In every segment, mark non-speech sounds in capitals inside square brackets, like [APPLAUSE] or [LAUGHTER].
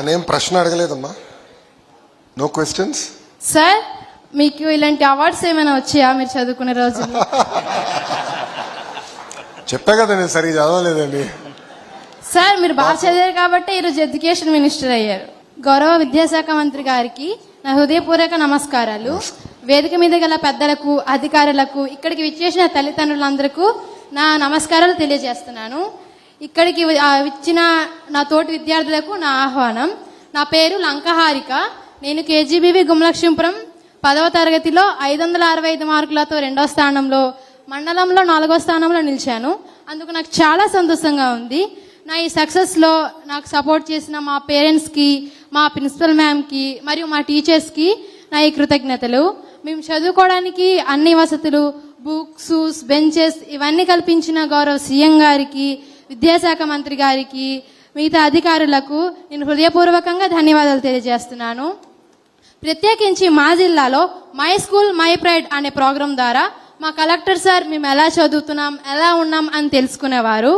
నన్నేం ప్రశ్న అడగలేదమ్మా? No questions sir మీకు ఇలాంటి అవార్డ్స్ ఏమైనా వచ్చాయా మీరు చదువుకునే రోజుల్లో? చెప్పా కదా నేను సరిగ్గా చదవలేదండి. సార్ మీరు బాగా చదివారు కాబట్టి ఈరోజు ఎడ్యుకేషన్ మినిస్టర్ అయ్యారు. గౌరవ విద్యాశాఖ మంత్రి గారికి నా హృదయపూర్వక నమస్కారాలు. వేదిక మీద గల పెద్దలకు అధికారులకు ఇక్కడికి విచ్చేసిన తల్లిదండ్రులందరకు నా నమస్కారాలు తెలియజేస్తున్నాను. ఇక్కడికి ఇచ్చిన నా తోటి విద్యార్థులకు నా ఆహ్వానం. నా పేరు లంకహారిక. నేను కేజీబీవి గుమలక్ష్మీపురం పదవ తరగతిలో ఐదు వందల అరవై ఐదు మార్కులతో రెండవ స్థానంలో మండలంలో నాలుగో స్థానంలో నిలిచాను. అందుకు నాకు చాలా సంతోషంగా ఉంది. నా ఈ సక్సెస్లో నాకు సపోర్ట్ చేసిన మా పేరెంట్స్కి మా ప్రిన్సిపల్ మ్యామ్కి మరియు మా టీచర్స్కి నా ఈ కృతజ్ఞతలు. మేము చదువుకోవడానికి అన్ని వసతులు బుక్స్ బెంచెస్ ఇవన్నీ కల్పించిన గౌరవ సీఎం గారికి విద్యాశాఖ మంత్రి గారికి మిగతా అధికారులకు నేను హృదయపూర్వకంగా ధన్యవాదాలు తెలియజేస్తున్నాను. ప్రత్యేకించి మా జిల్లాలో మై స్కూల్ మై ప్రైడ్ అనే ప్రోగ్రాం ద్వారా మా కలెక్టర్ సార్ మేము ఎలా చదువుతున్నాం ఎలా ఉన్నాం అని తెలుసుకునేవారు.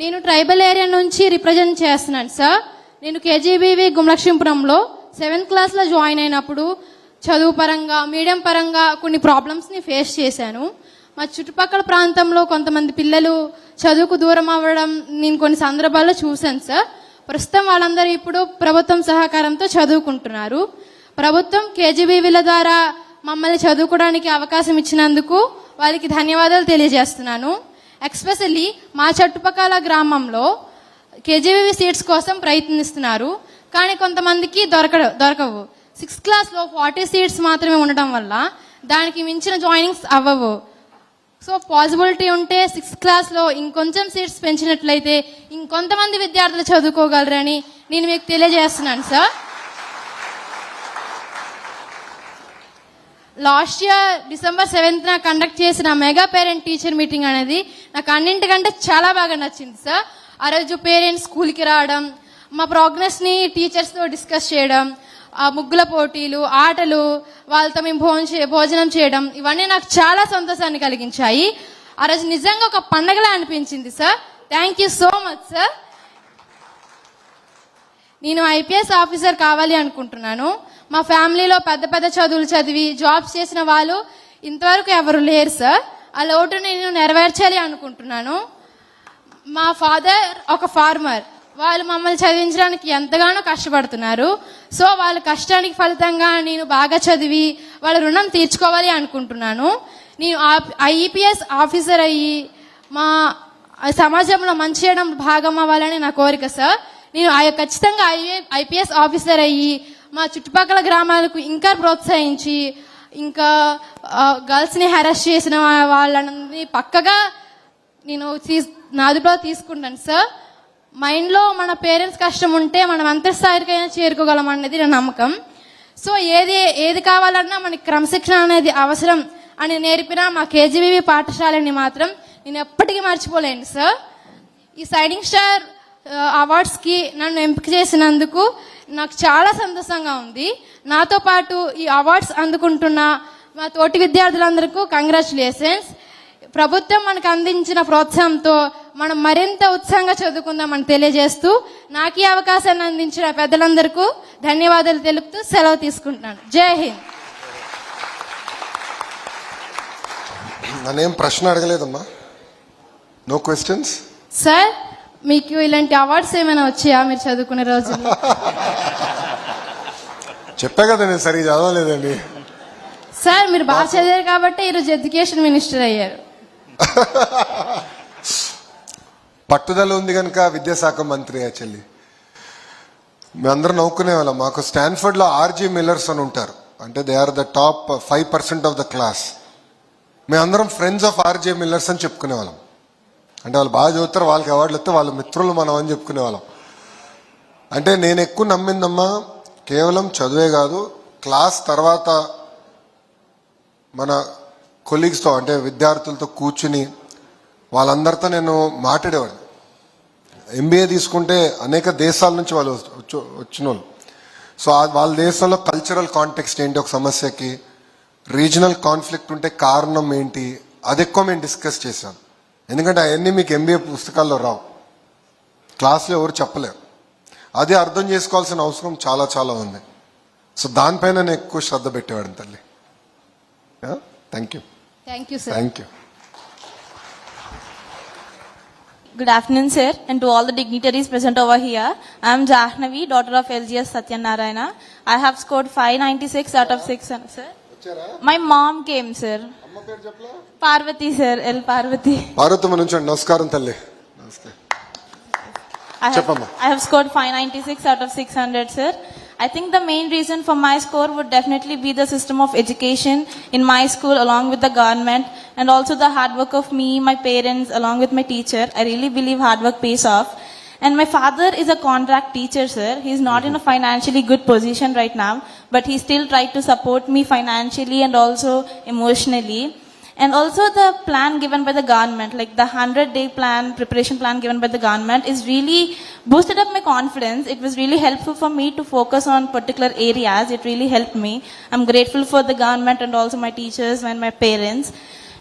నేను ట్రైబల్ ఏరియా నుంచి రిప్రజెంట్ చేస్తున్నాను సార్. నేను కేజీబీవి గుమలక్ష్మీపురంలో సెవెంత్ క్లాస్లో జాయిన్ అయినప్పుడు చదువు పరంగా మీడియం పరంగా కొన్ని ప్రాబ్లమ్స్ని ఫేస్ చేశాను. మా చుట్టుపక్కల ప్రాంతంలో కొంతమంది పిల్లలు చదువుకు దూరం అవ్వడం నేను కొన్ని సందర్భాల్లో చూశాను సార్ ప్రస్తుతం వాళ్ళందరూ ఇప్పుడు ప్రభుత్వం సహకారంతో చదువుకుంటున్నారు. ప్రభుత్వం కేజీబీవీల ద్వారా మమ్మల్ని చదువుకోవడానికి అవకాశం ఇచ్చినందుకు వారికి ధన్యవాదాలు తెలియజేస్తున్నాను. ఎక్స్పెషల్లీ మా చుట్టుపక్కల గ్రామంలో కేజీబీవీ సీట్స్ కోసం ప్రయత్నిస్తున్నారు. కానీ కొంతమందికి దొరక దొరకవు. సిక్స్త్ క్లాస్లో ఫార్టీ సీట్స్ మాత్రమే ఉండటం వల్ల దానికి మించిన జాయినింగ్స్ అవ్వవు. సో పాసిబిలిటీ ఉంటే సిక్స్త్ క్లాస్లో ఇంకొంచెం సీట్స్ పెంచినట్లయితే ఇంకొంతమంది విద్యార్థులు చదువుకోగలరని నేను మీకు తెలియజేస్తున్నాను సార్ లాస్ట్ ఇయర్ డిసెంబర్ సెవెంత్న కండక్ట్ చేసిన మెగా పేరెంట్ టీచర్ మీటింగ్ అనేది నాకు అన్నింటికంటే చాలా బాగా నచ్చింది సార్ ఆ రోజు పేరెంట్స్ స్కూల్కి రావడం మా ప్రోగ్రెస్ని టీచర్స్తో డిస్కస్ చేయడం ఆ ముగ్గుల పోటీలు ఆటలు వాళ్ళతో మేము భోజనం భోజనం చేయడం ఇవన్నీ నాకు చాలా సంతోషాన్ని కలిగించాయి. ఆ రోజు నిజంగా ఒక పండగలా అనిపించింది sir. Thank you so much sir నేను ఐపీఎస్ ఆఫీసర్ కావాలి అనుకుంటున్నాను. మా ఫ్యామిలీలో పెద్ద పెద్ద చదువులు చదివి జాబ్స్ చేసిన వాళ్ళు ఇంతవరకు ఎవరు లేరు సార్. ఆ లోటు నేను నెరవేర్చాలి అనుకుంటున్నాను. మా ఫాదర్ ఒక ఫార్మర్. వాళ్ళు మమ్మల్ని చదివించడానికి ఎంతగానో కష్టపడుతున్నారు. సో వాళ్ళ కష్టానికి ఫలితంగా నేను బాగా చదివి వాళ్ళ రుణం తీర్చుకోవాలి అనుకుంటున్నాను. నేను ఐఈపీఎస్ ఆఫీసర్ అయ్యి మా సమాజంలో మంచి చేయడం భాగం అవ్వాలని నా కోరిక సార్. నేను ఆ ఖచ్చితంగా ఐపీఎస్ e, ఆఫీసర్ అయ్యి మా చుట్టుపక్కల గ్రామాలకు ఇంకా ప్రోత్సహించి ఇంకా గర్ల్స్ని హెరాస్ చేసిన వాళ్ళని పక్కగా నేను తీ నా అదుపులో తీసుకుంటాను సార్. మైండ్లో మన పేరెంట్స్ కష్టం ఉంటే మనం ఎంత స్థాయికైనా చేరుకోగలం అనేది నా నమ్మకం. సో ఏది ఏది కావాలన్నా మనకి క్రమశిక్షణ అనేది అవసరం అని నేర్పిన మా కేజీబీవీ పాఠశాలని మాత్రం నేను ఎప్పటికీ మర్చిపోలేను సార్ ఈ సైడింగ్ స్టార్ అవార్డ్స్కి నన్ను ఎంపిక చేసినందుకు నాకు చాలా సంతోషంగా ఉంది. నాతో పాటు ఈ అవార్డ్స్ అందుకుంటున్న మా తోటి విద్యార్థులందరికీ కంగ్రాచులేషన్స్ ప్రభుత్వం మనకు అందించిన ప్రోత్సాహంతో మనం మరింత ఉత్సాహంగా చదువుకుందామని తెలియజేస్తూ నాకు ఈ అవకాశాన్ని అందించిన పెద్దలందరికీ ధన్యవాదాలు తెలుపుతూ సెలవు తీసుకుంటున్నాను. జై హింద్. నన్నేం ప్రశ్న అడగలేదమ్మా? నో క్వశ్చన్స్ సార్ మీకు ఇలాంటి అవార్డ్స్ ఏమైనా వచ్చాయా మీరు చదువుకునే రోజుల్లో [LAUGHS] చెప్పా కదా నేను సరిగ్గా చదవలేదండి. సార్ మీరు బాగా చదివారు కాబట్టి ఈరోజు ఎడ్యుకేషన్ మినిస్టర్ అయ్యారు. [LAUGHS] పట్టుదల ఉంది కనుక విద్యాశాఖ మంత్రి యాక్చువల్లీ మేమందరం నవ్వుకునే వాళ్ళం మాకు స్టాన్ఫర్డ్లో ఆర్జీ మిల్లర్స్ అని ఉంటారు. అంటే they are the top five percent of the class మేమందరం ఫ్రెండ్స్ ఆఫ్ ఆర్జే మిల్లర్స్ అని చెప్పుకునే వాళ్ళం అంటే వాళ్ళు బాగా చదువుతారు వాళ్ళకి అవార్డులు వస్తే వాళ్ళ మిత్రులు మనం అని చెప్పుకునే వాళ్ళం అంటే నేను ఎక్కువ నమ్మిందమ్మా కేవలం చదువే కాదు క్లాస్ తర్వాత మన కొలీగ్స్తో అంటే విద్యార్థులతో కూర్చుని వాళ్ళందరితో నేను మాట్లాడేవాడిని. ఎంబీఏ తీసుకుంటే అనేక దేశాల నుంచి వాళ్ళు వచ్చి వచ్చిన వాళ్ళు సో వాళ్ళ దేశంలో కల్చరల్ కాంటెక్స్ట్ ఏంటి ఒక సమస్యకి? రీజనల్ కాన్ఫ్లిక్ట్ ఉంటే కారణం ఏంటి? అది ఎక్కువ మేము డిస్కస్ చేశాం. ఎందుకంటే అవన్నీ మీకు ఎంబీఏ పుస్తకాల్లో రావు. క్లాస్లో ఎవరు చెప్పలేరు. అది అర్థం చేసుకోవాల్సిన అవసరం చాలా చాలా ఉంది. సో దానిపైన నేను ఎక్కువ శ్రద్ధ పెట్టేవాడిని తల్లి. Thank you thank you thank you Good afternoon, sir, and to all the dignitaries present over here. I am Jahnavi, daughter of LGS Satyanarayana. I have scored 596 out of 600, sir. My mom came, sir. Parvati, sir, L. Parvati. Parvathamma నుంచి నమస్కారం తల్లి నమస్తే I have, Cheppamma. I have scored 596 out of 600, sir. I think the main reason for my score would definitely be the system of education in my school along with the government and also the hard work of me, my parents, along with my teacher. I really believe hard work pays off. And my father is a contract teacher, sir. He's not in a mm-hmm. financially good position right now, but he still tried to support me financially and also emotionally. And also the plan given by the government, like the 100 day plan, preparation plan given by the government is really boosted up my confidence. It was really helpful for me to focus on particular areas. It really helped me. I'm grateful for the government and also my teachers and my parents.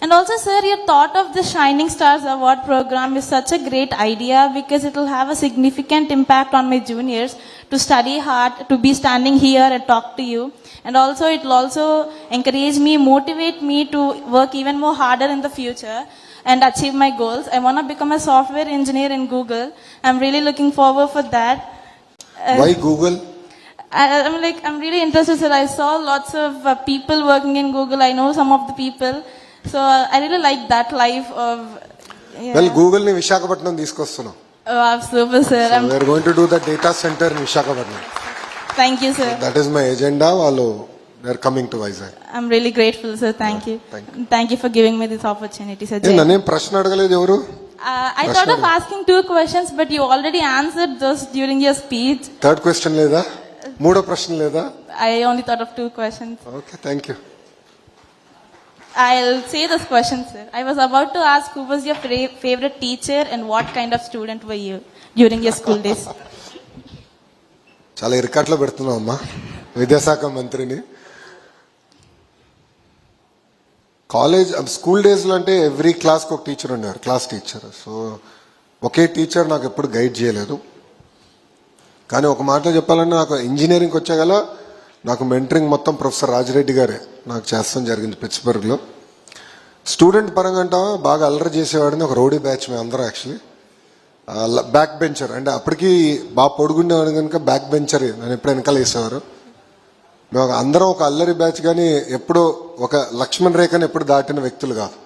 And also, sir, your thought of the Shining Stars Award program is such a great idea because it will have a significant impact on my juniors to study hard, to be standing here and talk to you. And also, it will also encourage me, motivate me to work even more harder in the future and achieve my goals. I want to become a software engineer in Google. I'm really looking forward for that. Uh, Why Google? I, am like, I'm really interested, sir. I saw lots of uh, people working in Google. I know some of the people. So uh, I really like that life of. Yeah. Well గూగుల్ని Visakhapatnam తీసుకొస్తున్నాం sir. I'm, we are going to do the data centre in Visakhapatnam thank you, sir. That is my agenda వాళ్ళు they are coming to Vizag I'm really grateful, sir. Thank you. thank Thank you for giving me this opportunity, sir. ఏ, Jai. నన్నేం ప్రశ్న అడగలేదు ఎవరు Uh, I thought of asking two questions, but you already answered those during your speech. Third question లేదా మూడో ప్రశ్న లేదా I only thought of two questions. Okay thank you I'll say this question, sir. I was about to ask who was your fra- favorite teacher and what kind of student were you during your school days. చాలా ఇరకాట్లో పెడుతున్నాం అమ్మా విద్యాశాఖ మంత్రిని college school డేస్లో అంటే every క్లాస్కి ఒక teacher ఉండేవారు క్లాస్ టీచర్ సో ఒకే టీచర్ నాకు ఎప్పుడు గైడ్ చేయలేదు కానీ ఒక మాటలో చెప్పాలంటే నాకు ఇంజనీరింగ్కి వచ్చాగల నాకు మెంటరింగ్ మొత్తం ప్రొఫెసర్ రాజిరెడ్డి గారే. నాకు చేస్తాం జరిగింది పిట్స్బర్గ్లో. స్టూడెంట్ పరంగా అంటావా బాగా అల్లరి చేసేవాడిని ఒక రౌడీ బ్యాచ్ మేము అందరం యాక్చువల్లీ. Back bencher. అంటే అప్పటికి బాగా పొడుగుండేవాడు కనుక బ్యాక్ బెంచర్. నన్ను ఎప్పుడు వెనకాల వేసేవారు. మేము అందరం ఒక అల్లరి బ్యాచ్ కానీ ఎప్పుడూ ఒక లక్ష్మణ్ రేఖను ఎప్పుడు దాటిన వ్యక్తులు కాదు.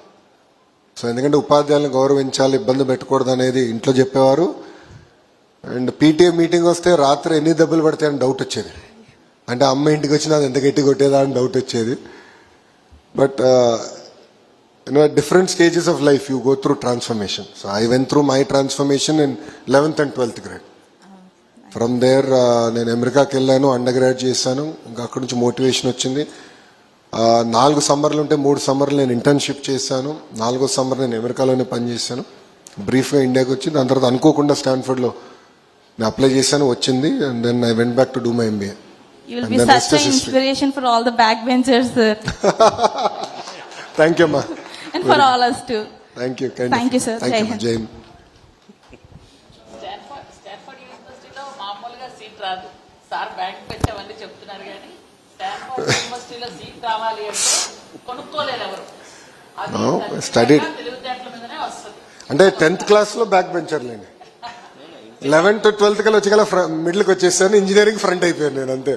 సో ఎందుకంటే ఉపాధ్యాయులను గౌరవించాలి ఇబ్బంది పెట్టకూడదు అనేది ఇంట్లో చెప్పేవారు. అండ్ పీటీఏ మీటింగ్ వస్తే రాత్రి ఎన్ని దెబ్బలు పడతాయని డౌట్ వచ్చేది. అంటే అమ్మ ఇంటికి వచ్చినా అది ఎంత గట్టి కొట్టేదా అని డౌట్ వచ్చేది. But you know different stages of life you go through transformation so I went through my transformation in eleventh and twelfth grade from there నేను అమెరికాకి వెళ్ళాను అండర్ గ్రాడ్ చేశాను ఇంకా అక్కడి నుంచి మోటివేషన్ వచ్చింది. Uh, నాలుగు సమ్మర్లు ఉంటే మూడు సమ్మర్లు నేను ఇంటర్న్షిప్ చేశాను నాలుగో సమ్మర్ నేను అమెరికాలోనే పనిచేశాను. బ్రీఫ్గా ఇండియాకి వచ్చి దాని తర్వాత అనుకోకుండా స్టాన్ఫర్డ్లో నేను అప్లై చేశాను వచ్చింది and then I went back to do my MBA You will And be such an inspiration for all the backbenchers, sir, thank you అమ్మా and for all us too. Thank you Thank you, sir. Thank Jai you Hind. జై Hind Stanford Stanford యూనివర్సిటీలో మామూలుగా seat రాదు. Sir bank పెట్టామని చెప్తున్నారు కానీ Stanford యూనివర్సిటీలో seat రావాలి అంటే కొనుక్కోలేరు ఎవరు. అది No, ఖచ్చితంగా studied. తెలివితేటల మీదనే వస్తుంది. అంటే టెన్త్ క్లాస్లో బ్యాక్ బెంచర్లేండి లెవెన్త్ ట్వెల్త్ కల్లా వచ్చి కల్లా మిడిల్కి వచ్చేసాను ఇంజనీరింగ్ ఫ్రంట్ అయిపోయాను నేను అంతే.